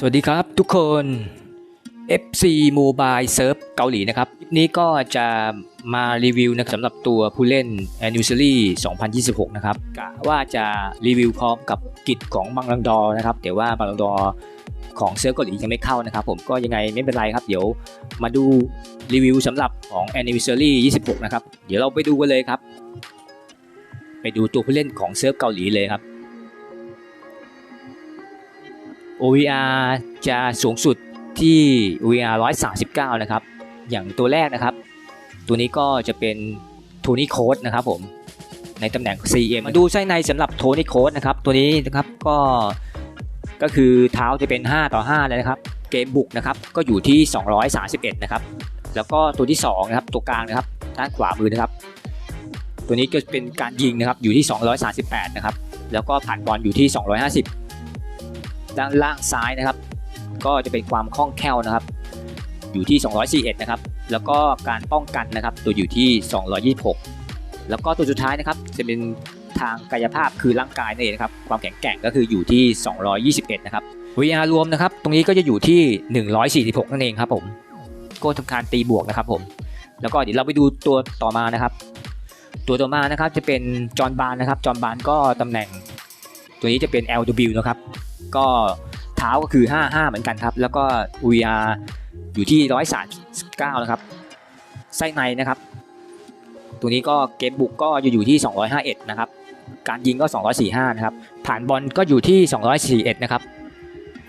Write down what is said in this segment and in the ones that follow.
สวัสดีครับทุกคน FC Mobile Surf เกาหลีนะครับคลิปนี้ก็จะมารีวิวนะครับสำหรับตัวผู้เล่น Anniversary 2026 นะครับกะว่าจะรีวิวพร้อมกับกิจของบังลังดอนะครับแต่ว่าบังลังดอของเซิร์ฟเกาหลียังไม่เข้านะครับ ผมก็ยังไงไม่เป็นไรครับ เดี๋ยวมาดูรีวิวสำหรับของ Anniversary 26 นะครับ เดี๋ยวเราไปดูกันเลยครับ ไปดูตัวผู้เล่นของเซิร์ฟเกาหลีเลยครับ OVR จะสูงสุดที่ OVR 139 นะครับ อย่างตัวแรกนะครับ ตัวนี้ก็จะเป็นโทนี่โค้ดนะครับผม ในตำแหน่ง CM มาดูไส้ในสำหรับโทนี่โค้ดนะครับ ตัวนี้นะครับก็ก็คือเท้าจะเป็น 5 ต่อ 5 เลยนะครับ เกมบุกนะครับก็อยู่ที่ 231 นะครับ แล้วก็ตัวที่2นะครับตัวกลางนะครับด้านขวามือนะครับ ตัวนี้ก็เป็นการยิงนะครับอยู่ที่ 238 นะครับ แล้วก็ผ่านบอลอยู่ที่ 250 ด้านล่างซ้ายนะครับ ก็จะเป็นความคล่องแคล่วนะครับ อยู่ที่ 241 นะครับ แล้วก็การป้องกันนะครับ ตัวอยู่ที่ 226 แล้วก็ตัวสุดท้ายนะครับจะเป็นทางกายภาพคือร่างกายนั่นเองครับความแข็งแกร่งก็คืออยู่ที่ 221 นะครับ VR รวมนะครับ ตรงนี้ก็จะอยู่ที่ 146 นั่นเองครับผมก็ทำการตีบวกนะครับผมแล้วก็เดี๋ยวเราไปดูตัวต่อมานะครับ ตัวต่อมานะครับจะเป็นจอห์นบานนะครับจอห์นบานก็ตำแหน่ง ตัวนี้จะเป็น LW นะครับ ก็เท้าก็คือ 55 เหมือนกันครับ แล้วก็ VR อยู่ที่139นะครับ ไส้ในนะครับ ตัวนี้ก็เกมบุกก็จะอยู่ที่ 251 นะครับ การยิงก็ 245 นะครับ ผ่านบอลก็อยู่ที่ 241 นะครับ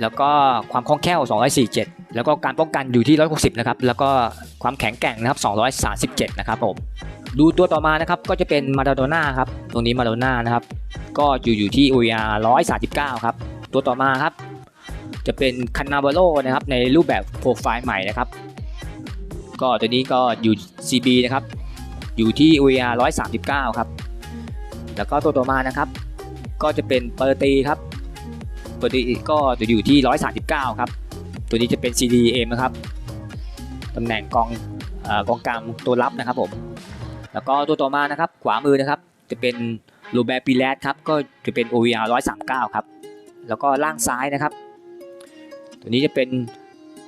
แล้วก็ความคล่องแคล่ว 247 แล้วก็การป้องกันอยู่ที่ 160 นะครับ แล้วก็ความแข็งแกร่งนะครับ 237 นะครับผม ดูตัวต่อมานะครับ ก็จะเป็นมาราโดน่าครับ ตรงนี้มาราโดน่านะครับ ก็อยู่อยู่ที่ OER 139 ครับ ตัวต่อมาครับ จะเป็นคันนาบาโลนะครับในรูปแบบโปรไฟล์ใหม่นะครับ ก็ตัวนี้ก็อยู่ CB นะครับ อยู่ที่ OER 139 ครับ แล้วก็ตัวต่อมานะครับ ก็จะเป็นเปอร์ตีครับเปอร์ตีก็จะอยู่ที่ 139 ครับ ตัวนี้จะเป็น CDM นะครับตำแหน่งกองอกองกลางตัวรับนะครับผม แล้วก็ตัวต่อมานะครับ ขวามือนะครับ จะเป็นโรแบร์ปิแลสครับ ก็จะเป็น OVR 139 ครับ แล้วก็ล่างซ้ายนะครับ ตัวนี้จะเป็น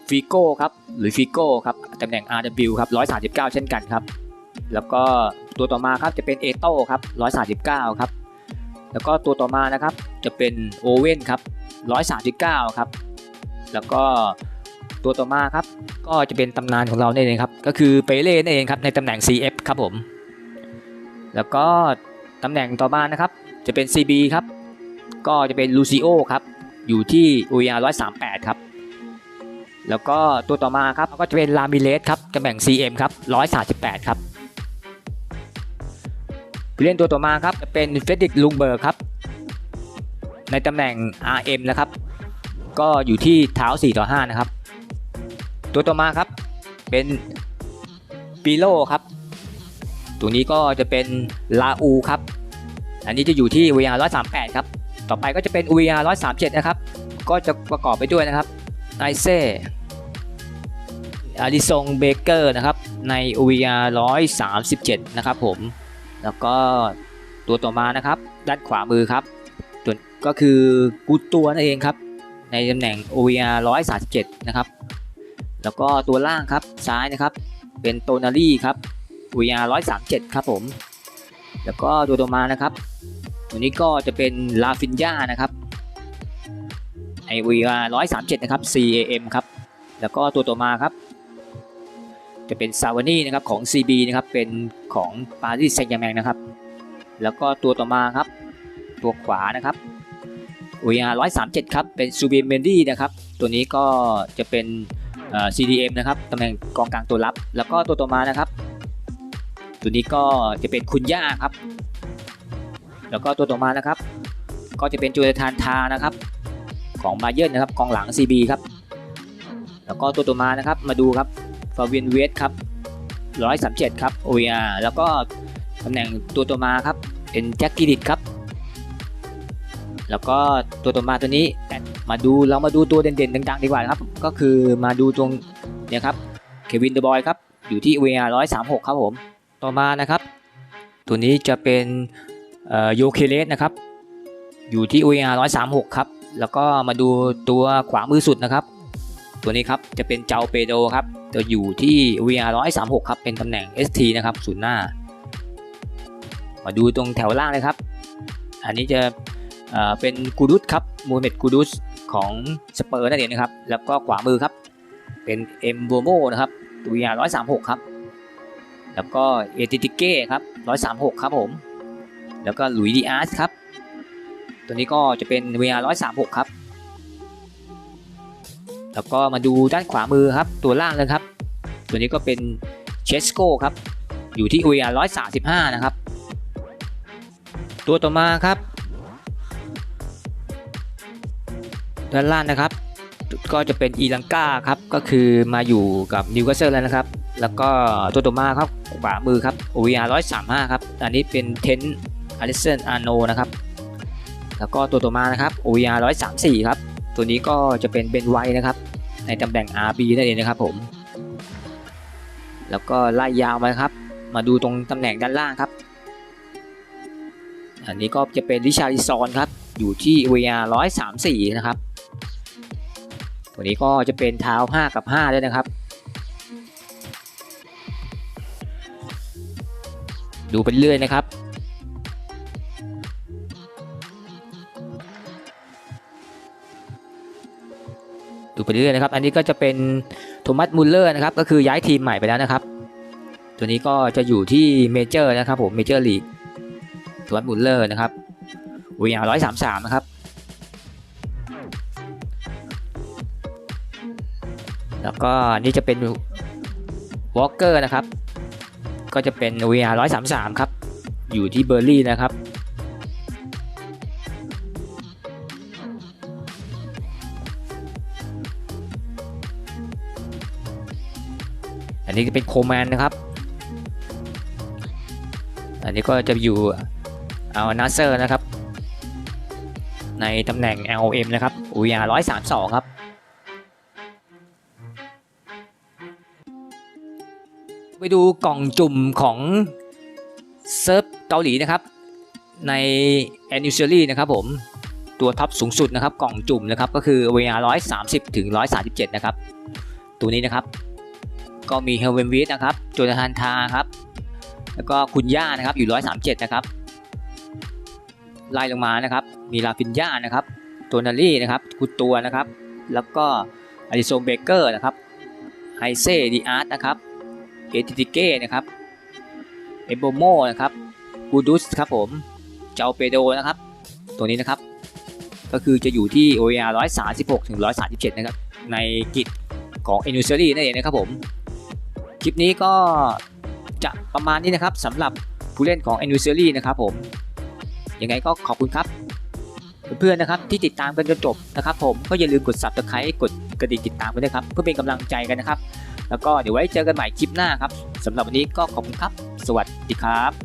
ฟิโก้ครับหรือฟิโก้ครับตำแหน่ง RW ครับ139 เช่นกันครับ แล้วก็ตัวต่อมาครับจะเป็นเอโต้ครับ139 ครับ แล้วก็ตัวต่อมานะครับจะเป็นโอเว่นครับ139 ครับ แล้วก็ตัวต่อมาครับก็จะเป็นตำนานของเราเนี่ยเองครับก็คือเปเล่นั่นเองครับในตำแหน่ง CF ครับผม แล้วก็ตำแหน่งต่อมานะครับจะเป็น CB ครับ ก็จะเป็นลูซิโอครับอยู่ที่ OER 138ครับแล้วก็ตัวต่อมาครับก็จะเป็นลามิเลสครับตำแหน่ง CM ครับ138ครับผู้เล่นตัวต่อมาครับจะเป็นเฟรดริกลุงเบิร์กครับในตำแหน่ง RM นะครับ ก็อยู่ที่เท้า4ต่อ5นะครับ ตัวต่อมาครับเป็นปีโลครับ ตัวนี้ก็จะเป็นลาอูครับ อันนี้จะอยู่ที่ VR 138 ครับ ต่อไปก็จะเป็น VR 137 นะครับ ก็จะประกอบไปด้วยนะครับไอเซ่อาริซงเบเกอร์นะครับ ใน VR 137 นะครับผม แล้วก็ตัวต่อมานะครับ ด้านขวามือครับตัวก็คือกูตัวนั่นเองครับ ในตำแหน่ง OVR 137 นะครับ แล้วก็ตัวล่างครับซ้ายนะครับ เป็นโตนารี่ครับ VR 137 ครับผม แล้วก็ตัวต่อมานะครับ วนี้ก็จะเป็นลาฟินยานะครับไอ VR 137นะครับ CAM ครับ แล้วก็ตัวต่อมาครับ จะเป็นซาวานี่นะครับของ CB นะครับ เป็นของปารีสแซงต์แชร์แมงนะครับ แล้วก็ตัวต่อมาครับ ตัวขวานะครับ OER 137ครับ เป็นซูบมเมนดี้นะครับ ตัวนี้ก็จะเป็น CDM นะครับ ตำแหน่งกองกลางตัวรับ แล้วก็ตัวต่อมานะครับ ตัวนี้ก็จะเป็นคุณย่าครับ แล้วก็ตัวต่อมานะครับ ก็จะเป็นจูเลทานทานะครับ ของบาเยิร์นะครับกองหลัง CB ครับ แล้วก็ตัวต่อมานะครับมาดูครับฟาเวียนเวสครับ137ครับ OER แล้วก็ตำแหน่งตัวต่อมาครับเป็นแจ็คกิดิตครับ แล้วก็ตัวต่อมาตัวนี้มาดูเรามาดูตัวเด่นๆดังๆดีกว่าครับ ก็คือมาดูตรงเนี่ยครับเควินเดอะบอยครับอยู่ที่ VR 136 ครับผม ต่อมานะครับ ตัวนี้จะเป็น โยเคเลสนะครับ อยู่ที่ VR 136 ครับ แล้วก็มาดูตัวขวามือสุดนะครับ ตัวนี้ครับจะเป็นเจ้าเปโดครับจะอยู่ที่ VR 136 ครับ เป็นตำแหน่ง ST นะครับศูนย์หน้า มาดูตรงแถวล่างเลยครับ อันนี้จะเป็นกูดุสครับมูฮัมเม็ดกูดุสของสเปอร์นั่นเองนะครับ แล้วก็ขวามือครับ เป็นเอ็มโบโมนะครับ VR 136 ครับ แล้วก็เอติติเก้ครับ 136 ครับผม แล้วก็หลุยดีอาร์สครับ ตัวนี้ก็จะเป็น VR 136 ครับ แล้วก็มาดูด้านขวามือครับ ตัวล่างเลยครับ ตัวนี้ก็เป็นเชสโกครับ อยู่ที่ VR 135 นะครับ ตัวต่อมาครับ ด้านล่างนะครับ ก็จะเป็นอีลังกาครับ ก็คือมาอยู่กับนิวคาสเซิลแล้วนะครับ แล้วก็ตัวต่อมาครับขวามือครับ OVR 135 ครับ อันนี้เป็นเทน อลิสันอาโนนะครับ แล้วก็ตัวต่อมานะครับ OVR 134ครับ ตัวนี้ก็จะเป็นเบนไวนะครับ ในตำแหน่ง RB นั่นเองนะครับผม แล้วก็ไล่ยาวมาครับ มาดูตรงตำแหน่งด้านล่างครับ อันนี้ก็จะเป็นริชาริซอนครับ อยู่ที่ VR 134 นะครับ ตัวนี้ก็จะเป็นเท้า 5 กับ 5 ด้วยนะครับดูไปเรื่อยนะครับ ดูไปเรื่อยนะครับ อันนี้ก็จะเป็นโทมัสมุลเลอร์นะครับ ก็คือย้ายทีมใหม่ไปแล้วนะครับ ตัวนี้ก็จะอยู่ที่เมเจอร์นะครับผม เมเจอร์ลีกโทมัสมุลเลอร์นะครับ VR 133 นะครับ แล้วก็นี่จะเป็นวอลเกอร์นะครับ ก็จะเป็น VR 133 ครับ อยู่ที่เบอร์ลี่นะครับ อันนี้จะเป็นโคแมนนะครับ อันนี้ก็จะอยู่เอานาเซอร์นะครับ ในตำแหน่ง LM นะครับ VR 132 ครับไปดูกล่องจุ่มของเซิร์ฟเกาหลีนะครับใน Anniversary นะครับผมตัวท็อปสูงสุดนะครับกล่องจุ่มนะครับก็คือ VR 130 ถึง 137 นะครับ ตัวนี้นะครับ ก็มีเฮลเวนวิทนะครับโจนาธานทาครับ แล้วก็คุณย่านะครับอยู่ 137 นะครับ ไล่ลงมานะครับ มีลาฟินย่านะครับตัวนารี่นะครับกุดตัวนะครับ แล้วก็อลิโซเบเกอร์นะครับไฮเซ่ดีอาร์ตนะครับเอติติเก้นะครับเอโบโมนะครับกูดุสครับผมเจ้าเปโดนะครับ ตัวนี้นะครับ ก็คือจะอยู่ที่ OER 136 ถึง 137 นะครับ ในกิจของ a n n i v e r s a r y นั่นเองนะครับผม คลิปนี้ก็จะประมาณนี้นะครับสำหรับผู้เล่นของ a n n i v e r s a r y นะครับผม ยังไงก็ขอบคุณครับ เพื่อนๆนะครับที่ติดตามกันจนจบนะครับผมก็อย่าลืมกด subscribe กดกระดิ่งติดตามกันด้วยครับ เพื่อเป็นกำลังใจกันนะครับ แล้วก็เดี๋ยวไว้เจอกันใหม่คลิปหน้าครับสำหรับวันนี้ก็ขอบคุณครับ สวัสดีครับ